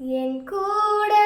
என் கூட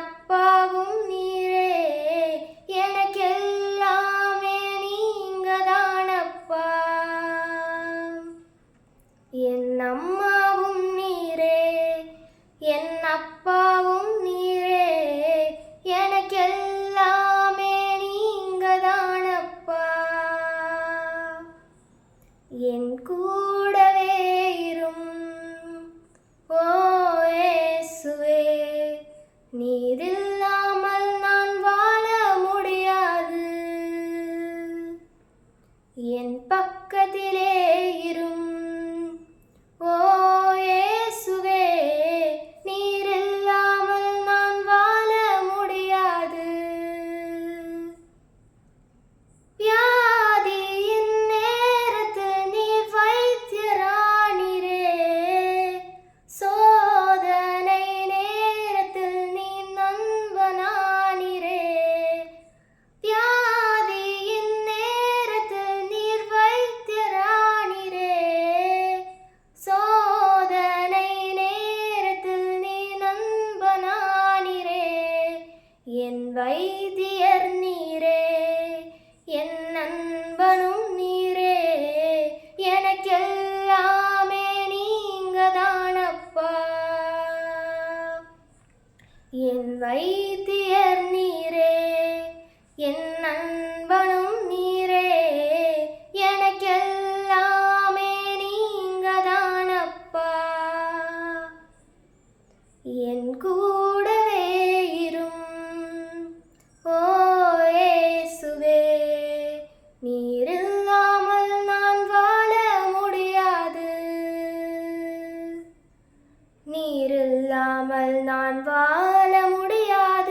அப்பாவும் நீரே. எனக்கெல்லாமே நீங்கதானப்பா. என் அம்மாவும் நீரே. என் அப்பாவும் நீரே. எனக்கெல்லாமே நீங்கதானப்பா. என் கூட என் வைத்தியர் நீரே என் நண்பனும் நீரே எனக்கெல்லாமே நீங்கதானப்பா. என் கூ நீர் இல்லாமல் நான் வாழ முடியாது.